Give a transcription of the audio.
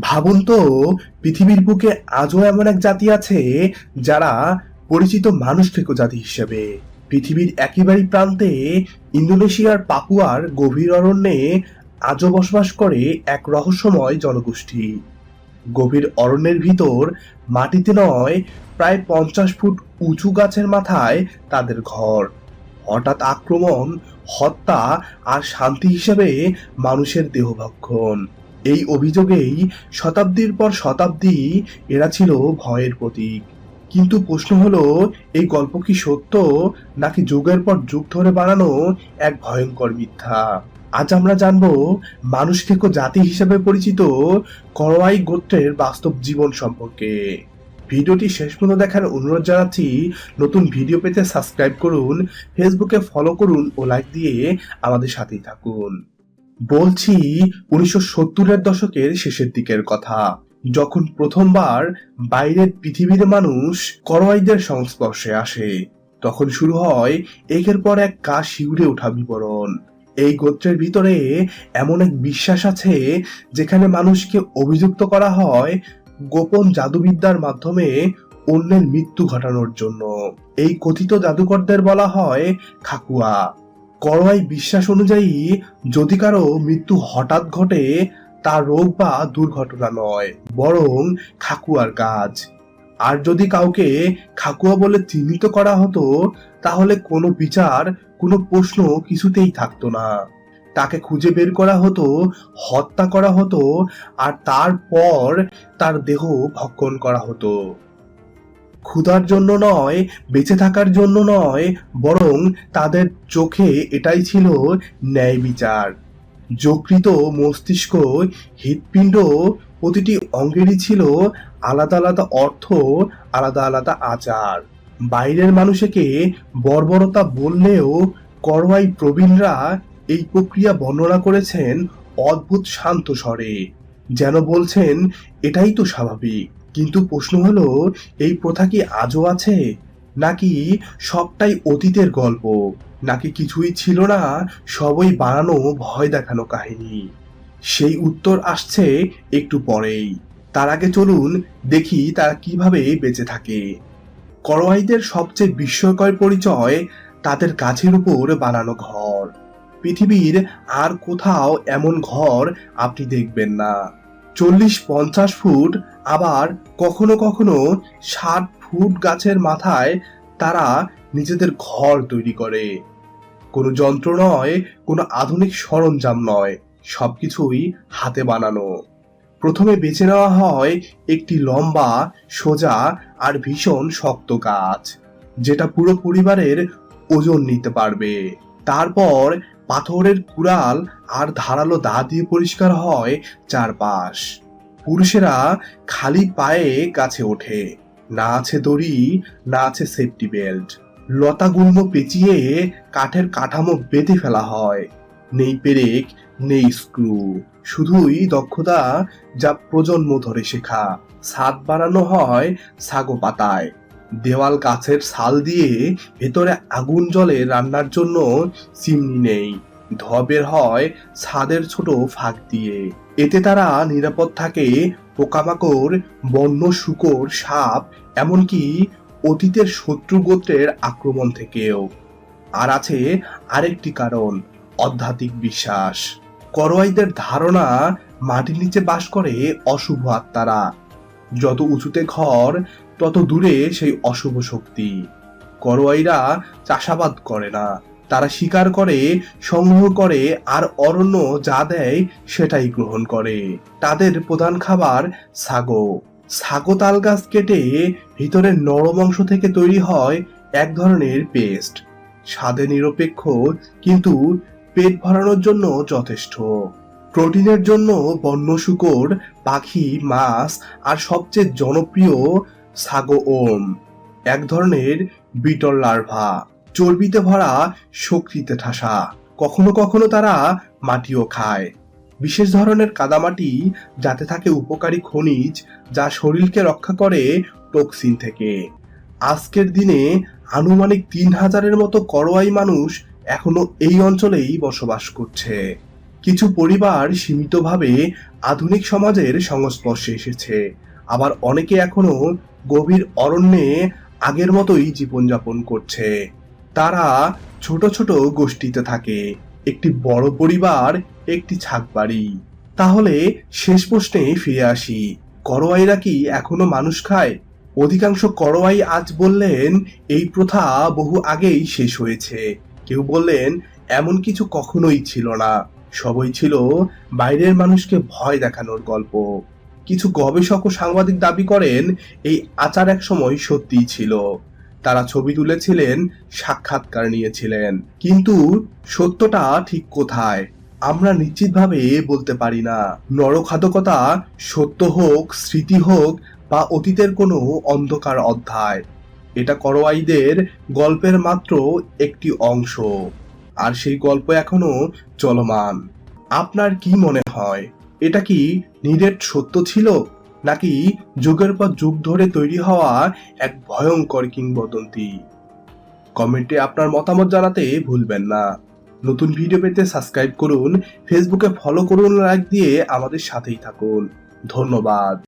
ভাবুন তো, পৃথিবীর বুকে আজও এমন এক জাতি আছে যারা পরিচিত মানুষ থেকে জাতি হিসেবে। পৃথিবীর একেবারে প্রান্তে ইন্দোনেশিয়ার পাপুয়ার গভীর অরণ্যে আজও বসবাস করে এক রহস্যময় জনগোষ্ঠী। গভীর অরণ্যের ভিতর মাটিতে নয়, প্রায় পঞ্চাশ ফুট উঁচু গাছের মাথায় তাদের ঘর। হঠাৎ আক্রমণ, হত্যা আর শান্তি হিসেবে মানুষের দেহভক্ষণ। এই অভিযোগেই শতাব্দীর পর শতাব্দী এরা ছিল ভয়ের প্রতীক। কিন্তু প্রশ্ন হলো, এই গল্প কি সত্য, নাকি যুগের পর যুগ ধরে বানানো এক ভয়ঙ্কর মিথ্যা? আজ আমরা জানব, মানুষ থেকে জাতি হিসেবে পরিচিত করওয়াই গোত্রের বাস্তব জীবন সম্পর্কে। ভিডিওটি শেষ পর্যন্ত দেখার অনুরোধ জানাচ্ছি, নতুন ভিডিও পেতে সাবস্ক্রাইব করুন ফেসবুকে ফলো করুন ও লাইক দিয়ে আমাদের সাথেই থাকুন। বলছি উনিশশো সত্তরের দশকের শেষের দিকের কথা। যখন প্রথমবার বাইরের পৃথিবীর মানুষ করওয়াইদের সংস্পর্শে আসে, তখন শুরু হয় একের পর এক গা শিউরে ওঠা বিবরণ। এই গোত্রের ভিতরে এমন এক বিশ্বাস আছে যেখানে মানুষকে অভিযুক্ত করা হয় গোপন জাদুবিদ্যার মাধ্যমে অন্যের মৃত্যু ঘটানোর জন্য। এই কথিত জাদুকরদের বলা হয় খাকুয়া। করওয়াই বিশ্বাস অনুযায়ী যদি কারও মৃত্যু হঠাৎ ঘটে তা রোগ বা দুর্ঘটনা নয়, বরং খাকুয়ার কাজ। আর যদি কাউকে খাকুয়া বলে চিহ্নিত করা হতো, তাহলে কোনো বিচার, কোনো প্রশ্ন কিছুতেই থাকতো না। তাকে খুঁজে বের করা হতো, হত্যা করা হতো, আর তারপর তার দেহ ভক্ষণ করা হতো। ক্ষুধার জন্য নয়, বেঁচে থাকার জন্য নয়, বরং তাদের চোখে এটাই ছিল ন্যায় বিচার। যকৃত মস্তিষ্ক, হৃৎপিণ্ড প্রতিটি অঙ্গেরই ছিল আলাদা আলাদা অর্থ, আলাদা আলাদা আচার। বাইরের মানুষকে বর্বরতা বললেও করওয়াই প্রবীণরা এই প্রক্রিয়া বর্ণনা করেছেন অদ্ভুত শান্ত স্বরে, যেন বলছেন, এটাই তো স্বাভাবিক। কিন্তু প্রশ্ন হলো, এই প্রথা কি আজও আছে? নাকি সবটাই অতীতের গল্প? নাকি কিছুই ছিল না, সবই বানানো, ভয় দেখানো কাহিনী? সেই উত্তর আসছে একটু পরেই। তার আগে চলুন দেখি তারা কীভাবে বেঁচে থাকে। করওয়াইদের সবচেয়ে বিস্ময়কর পরিচয় তাদের গাছের উপর বানানো ঘর। পৃথিবীর আর কোথাও এমন ঘর আপনি দেখবেন না। চল্লিশ পঞ্চাশ ফুট, আবার কখনো কখনো ষাট ফুট গাছের মাথায় তারা নিজেদের ঘর তৈরি করে। কোনো যন্ত্র নয়, কোনো আধুনিক সরঞ্জাম নয়, সবকিছুই হাতে বানানো। প্রথমে বেছে নেওয়া হয় একটি লম্বা, সোজা আর ভীষণ শক্ত গাছ, যেটা পুরো পরিবারের ওজন নিতে পারবে। তারপর পাথরের কুড়াল আর ধারালো দা দিয়ে পরিষ্কার হয় চারপাশ। পুরুষেরা খালি পায়ে গাছে ওঠে। না আছে দড়ি, না আছে সেফটি বেল্ট লতাগুল্ম পেঁচিয়ে কাঠের কাঠামো বেঁধে ফেলা হয়। নেই পেরেক, নেই স্ক্রু শুধুই দক্ষতা যা প্রজন্ম ধরে শেখা। ছাদ বানানো হয় সাগো পাতায়। দেওয়াল গাছের ছাল দিয়ে ভেতরে আগুন জলে রান্নার জন্য চিমনি নেই। ধবের হয় ছাদের ছোট ফাঁক দিয়ে। এতে তারা নিরাপদ থাকে পোকামাকড়, বন্য শুকর, সাপ, এমনকি অতীতের শত্রু গোত্রের আক্রমণ থেকেও। আর আছে আরেকটি কারণ, আধ্যাত্মিক বিশ্বাস। করোয়াইদের ধারণা, মাটির নিচে বাস করে অশুভ আত্মারা। যত উঁচুতে ঘর তত দূরে সেই অশুভ শক্তি। করোয়াইরা চাষাবাদ করে না। তারা শিকার করে, সংগ্রহ করে, আর অরণ্য যা দেয় সেটাই গ্রহণ করে। তাদের প্রধান খাবার ছাগো ছাগো তাল গাছ কেটে ভিতরের নরম অংশ থেকে তৈরি হয় এক ধরনের পেস্ট। স্বাদে নিরপেক্ষ, কিন্তু পেট ভরানোর জন্য যথেষ্ট। প্রোটিনের জন্য বন্য শুকর, পাখি, মাছ, আর সবচেয়ে জনপ্রিয় সাগো ওম, এক ধরনের বিটল লার্ভা। চর্বিতে ভরা শক্তিতে ঠাসা। কখনো কখনো তারা মাটিও খায়। বিশেষ ধরনের কাদামাটি যাতে থাকে উপকারী খনিজ যা শরীরকে রক্ষা করে টক্সিন থেকে। আজকের দিনে আনুমানিক তিন হাজারের মতো করোয়াই মানুষ এখনও এই অঞ্চলেই বসবাস করছে। কিছু পরিবার সীমিতভাবে আধুনিক সমাজের সংস্পর্শে এসেছে। আবার অনেকে এখনও গভীর অরণ্যে আগের মতোই জীবনযাপন করছে। তারা ছোট ছোট গোষ্ঠীতে থাকে। একটি বড় পরিবার, একটি ছাগবাড়ি তাহলে শেষ প্রশ্নে ফিরে আসি করোয়াইরা কি এখনও মানুষ খায়? অধিকাংশ করোয়াই আজ বললেন, এই প্রথা বহু আগেই শেষ হয়েছে। কেউ বললেন, এমন কিছু কখনোই ছিল না। সবই ছিল বাইরের মানুষকে ভয় দেখানোর গল্প। কিছু গবেষক ও সাংবাদিক দাবি করেন, এই আচার এক সময় সত্যিই ছিল। তারা ছবি তুলেছিলেন, সাক্ষাৎকার নিয়েছিলেন। কিন্তু সত্যটা ঠিক কোথায়? আমরা নিশ্চিতভাবে বলতে পারি না। নরখাদকতা সত্য হোক, স্মৃতি হোক, বা অতীতের কোনো অন্ধকার অধ্যায়। এটা করোয়াইদের গল্পের মাত্র একটি অংশ। আর সেই গল্প এখনও চলমান। আপনার কি মনে হয়? এটা কি নিরেট সত্য ছিল? নাকি যুগের পর যুগ ধরে তৈরি হওয়া এক ভয়ঙ্কর কিংবদন্তি? কমেন্টে আপনার মতামত জানাতে ভুলবেন না। নতুন ভিডিও পেতে সাবস্ক্রাইব করুন ফেসবুকে ফলো করুন লাইক দিয়ে আমাদের সাথেই থাকুন। ধন্যবাদ।